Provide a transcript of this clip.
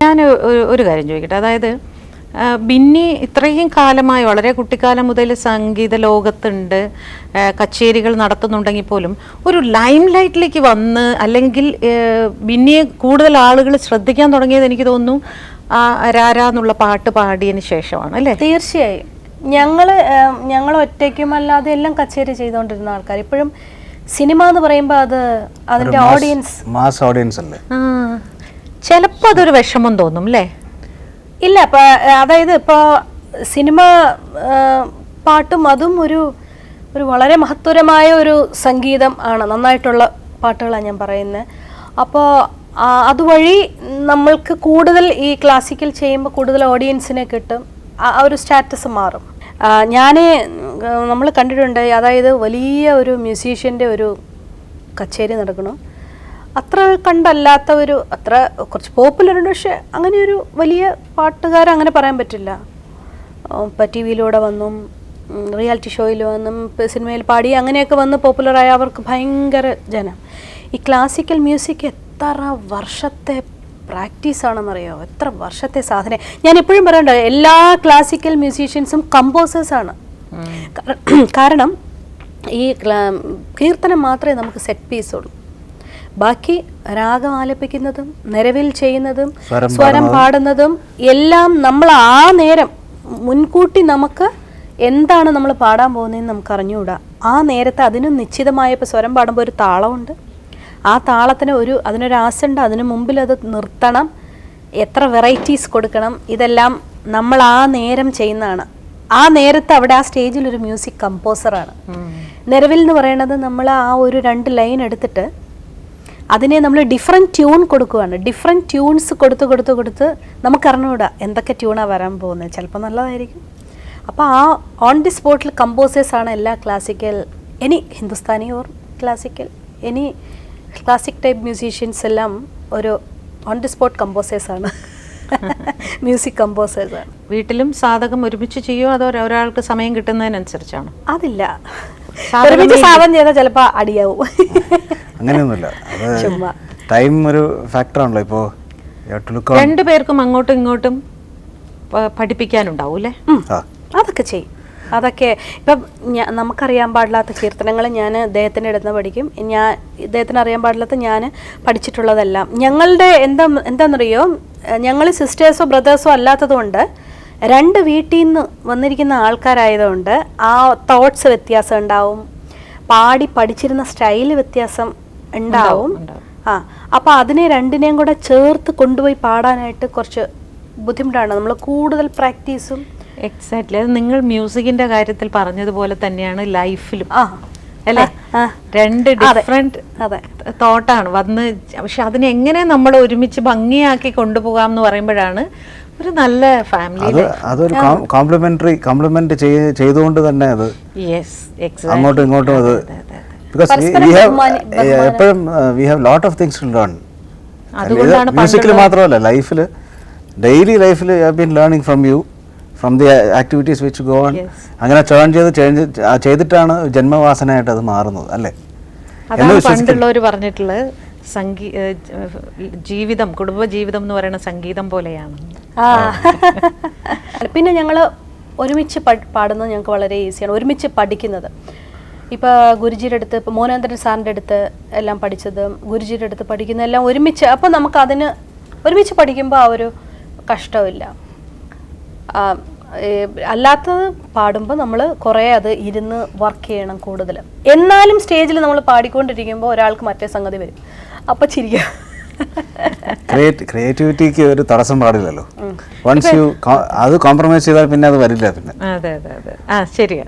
ഞാൻ ഒരു- കാര്യം ചോദിക്കട്ടെ. അതായത് ബിന്നി ഇത്രയും കാലമായി വളരെ കുട്ടിക്കാലം മുതൽ സംഗീത ലോകത്തുണ്ട് കച്ചേരികൾ നടത്തുന്നുണ്ടെങ്കിൽ പോലും ഒരു ലൈം ലൈറ്റിലേക്ക് വന്ന് അല്ലെങ്കിൽ ബിന്നിയെ കൂടുതൽ ആളുകൾ ശ്രദ്ധിക്കാൻ തുടങ്ങിയത് എനിക്ക് തോന്നുന്നു ആ രാര എന്നുള്ള പാട്ട് പാടിയതിന് ശേഷമാണ് അല്ലേ? തീർച്ചയായും. ഞങ്ങൾ ഞങ്ങൾ ഒറ്റയ്ക്കും അല്ലാതെ എല്ലാം കച്ചേരി ചെയ്തുകൊണ്ടിരുന്ന ആൾക്കാർ ഇപ്പോഴും സിനിമ എന്ന് പറയുമ്പോൾ അത് അതിന്റെ ഓഡിയൻസ് മാസ് ഓഡിയൻസ് അല്ലേ? ആ. ചിലപ്പോൾ അതൊരു വിഷമം തോന്നും അല്ലേ ഇല്ല ഇപ്പൊ അതായത് ഇപ്പോൾ സിനിമ പാട്ടും അതും ഒരു ഒരു വളരെ മഹത്വരമായ ഒരു സംഗീതം ആണ്. നന്നായിട്ടുള്ള പാട്ടുകളാണ് ഞാൻ പറയുന്നത് അപ്പോൾ അതുവഴി നമ്മൾക്ക് കൂടുതൽ ഈ ക്ലാസിക്കൽ ചെയ്യുമ്പോൾ കൂടുതൽ ഓഡിയൻസിനെ കിട്ടും. ആ ആ ഒരു സ്റ്റാറ്റസ് മാറും. ഞാൻ നമ്മൾ കണ്ടിട്ടുണ്ട് അതായത് വലിയ ഒരു മ്യൂസീഷ്യന്റെ ഒരു കച്ചേരി നടക്കണു അത്ര കണ്ടല്ലാത്ത ഒരു അത്ര കുറച്ച് പോപ്പുലർ ഉണ്ട്. പക്ഷെ അങ്ങനെ ഒരു വലിയ പാട്ടുകാരൻ അങ്ങനെ പറയാൻ പറ്റില്ല. ഇപ്പം ടി വിയിലൂടെ വന്നും റിയാലിറ്റി ഷോയിൽ വന്നും സിനിമയിൽ പാടി അങ്ങനെയൊക്കെ വന്ന് പോപ്പുലറായ അവർക്ക് ഭയങ്കര ജനം. ഈ ക്ലാസിക്കൽ മ്യൂസിക് എത്ര വർഷത്തെ പ്രാക്ടീസ് ആണെന്നറിയോ? എത്ര വർഷത്തെ സാധന. ഞാൻ എപ്പോഴും പറയണ്ട എല്ലാ ക്ലാസിക്കൽ മ്യൂസീഷ്യൻസും കമ്പോസേഴ്സാണ് കാരണം ഈ കീർത്തനം മാത്രമേ നമുക്ക് സെറ്റ് പീസ് ഉള്ളൂ. ബാക്കി രാഗം ആലപിക്കുന്നതും നിലവിൽ ചെയ്യുന്നതും സ്വരം പാടുന്നതും. എല്ലാം നമ്മൾ ആ നേരം മുൻകൂട്ടി നമുക്ക് എന്താണ് നമ്മൾ പാടാൻ പോകുന്നതെന്ന് നമുക്ക് അറിഞ്ഞുകൂടാ. ആ നേരത്തെ അതിനും നിശ്ചിതമായ ഇപ്പോൾ സ്വരം പാടുമ്പോൾ ഒരു താളമുണ്ട്. ആ താളത്തിന് ഒരു അതിനൊരു ആസുണ്ട് അതിന് മുമ്പിൽ അത് നിർത്തണം. എത്ര വെറൈറ്റീസ് കൊടുക്കണം. ഇതെല്ലാം നമ്മൾ ആ നേരം ചെയ്യുന്നതാണ്. ആ നേരത്തെ അവിടെ ആ സ്റ്റേജിൽ ഒരു മ്യൂസിക് കമ്പോസറാണ് നിലവിൽ എന്ന് പറയുന്നത് നമ്മൾ ആ ഒരു രണ്ട് ലൈൻ എടുത്തിട്ട് അതിനെ നമ്മൾ ഡിഫറെന്റ് ട്യൂൺ കൊടുക്കുകയാണ് ഡിഫറെന്റ് ട്യൂൺസ് കൊടുത്ത് കൊടുത്ത് കൊടുത്ത് നമുക്കറിഞ്ഞുകൂടാ എന്തൊക്കെ ട്യൂണാണ് വരാൻ പോകുന്നത്. ചിലപ്പോൾ നല്ലതായിരിക്കും. അപ്പോൾ ആ ഓൺ ദി സ്പോട്ടിൽ കമ്പോസേഴ്സാണ് എല്ലാ classical any Hindustani or classical any classic type musicians എല്ലാം ഒരു ഓൺ ദി സ്പോട്ട് കമ്പോസേഴ്സാണ് മ്യൂസിക് കമ്പോസേഴ്സാണ് വീട്ടിലും സാധകം ഒരുമിച്ച് ചെയ്യുമോ അതോ ഒരാൾക്ക് സമയം കിട്ടുന്നതിനനുസരിച്ചാണോ? അതില്ല. ഒരുമിച്ച് സാധനം ചെയ്താൽ ചിലപ്പോൾ അടിയാവും. അങ്ങനെയൊന്നുമില്ല. അത് ചുമ്മാ. ടൈം ഒരു ഫാക്ടറാണല്ലോ ഇപ്പോൾ ലുക്ക് രണ്ടു പേർക്കും അങ്ങോട്ടും ഇങ്ങോട്ടും പ- പഠിപ്പിക്കാനുണ്ടാവും അല്ലേ അതൊക്കെ ചെയ്യും. അതൊക്കെ ഇപ്പം നമുക്കറിയാൻ പാടില്ലാത്ത കീർത്തനങ്ങൾ ഞാൻ ഇദ്ദേഹത്തിന്റെ അടുത്ത് പഠിക്കും. ഞാൻ ഇദ്ദേഹത്തിന് അറിയാൻ പാടില്ലാത്ത ഞാൻ പഠിച്ചിട്ടുള്ളതെല്ലാം. ഞങ്ങളുടെ എന്താ എന്താണെന്നറിയോ ഞങ്ങൾ സിസ്റ്റേഴ്സോ ബ്രദേഴ്സോ അല്ലാത്തതുകൊണ്ട് രണ്ട് വീട്ടിൽ നിന്ന് വന്നിരിക്കുന്ന ആൾക്കാരായതുകൊണ്ട് ആ തോട്ട്സ് വ്യത്യാസം ഉണ്ടാവും. പാടി പഠിച്ചിരുന്ന സ്റ്റൈൽ വ്യത്യാസം ഉണ്ടാവും. ഉണ്ടാവും. ആ അപ്പോൾ അതിനെ രണ്ടിനെയും കൂടെ ചേർത്ത് കൊണ്ടുപോയി പാടാനായിട്ട് കുറച്ച് ബുദ്ധിമുട്ടാണ്. നമ്മൾ കൂടുതൽ പ്രാക്ടീസും എക്സാക്ട്ലി അത് നിങ്ങൾ മ്യൂസിക്കിന്റെ കാര്യത്തിൽ പറഞ്ഞതുപോലെ തന്നെയാണ് ലൈഫിലും. അല്ലെ. രണ്ട്. ഡിഫറെന്റ് തോട്ടാണ് വന്ന് പക്ഷെ അതിനെ എങ്ങനെ നമ്മൾ ഒരുമിച്ച് ഭംഗിയാക്കി കൊണ്ടുപോകാം എന്ന് പറയുമ്പോഴാണ് ഒരു നല്ല ഫാമിലി അത് അതൊരു കോംപ്ലിമെന്ററി കോംപ്ലിമെന്റ് ചെയ്തുകൊണ്ട് തന്നെ അത് അങ്ങോട്ടും ഇങ്ങോട്ടും അത് ബിക്കോസ് വി ഹാവ് എപ്പോഴും we have lot of things to learn മ്യൂസിക്കിൽ മാത്രമല്ല ലൈഫിൽ ഡെയിലി ലൈഫിൽ have been learning from you from the activities which go on അങ്ങനെ ടേൺ ചെയ്ത് ചേഞ്ച് ചെയ്തിട്ടാണ് ജന്മവാസനയായിട്ട് അത് മാറുന്നത് അല്ലേ? അതാണ് പണ്ടുള്ളവർ പറഞ്ഞിട്ടുള്ളത്. സംഗീ ജീവിതം കുടുംബജീവിതം എന്ന് പറയുന്ന സംഗീതം പോലെയാണ്. ആ. പിന്നെ ഞങ്ങൾ ഒരുമിച്ച് പാടുന്നത് ഞങ്ങൾക്ക് വളരെ ഈസിയാണ്. ഒരുമിച്ച് പഠിക്കുന്നത്. ഇപ്പോൾ ഗുരുജിയുടെ അടുത്ത് ഇപ്പോൾ മോനാന്തരൻ സാറിന്റെ അടുത്ത് എല്ലാം പഠിച്ചതും ഗുരുജിയുടെ അടുത്ത് പഠിക്കുന്ന എല്ലാം ഒരുമിച്ച് അപ്പോൾ നമുക്ക് അതിന് ഒരുമിച്ച് പഠിക്കുമ്പോൾ ആ ഒരു കഷ്ടമില്ല അല്ലാത്തത് പാടുമ്പോൾ നമ്മൾ കുറേ അത് ഇരുന്ന് വർക്ക് ചെയ്യണം കൂടുതൽ എന്നാലും സ്റ്റേജിൽ നമ്മൾ പാടിക്കൊണ്ടിരിക്കുമ്പോൾ ഒരാൾക്ക് മറ്റേ സംഗതി വരും. അപ്പം ചിരിക്കുക ക്രിയേറ്റിവിറ്റിക്ക് ഒരു തടസ്സം പാടില്ലല്ലോ. വൺസ് യു അത് കോംപ്രമൈസ് ചെയ്താൽ പിന്നെ അത് വരില്ല പിന്നെ. അതെ അതെ അതെ. ആ ശരിയാ.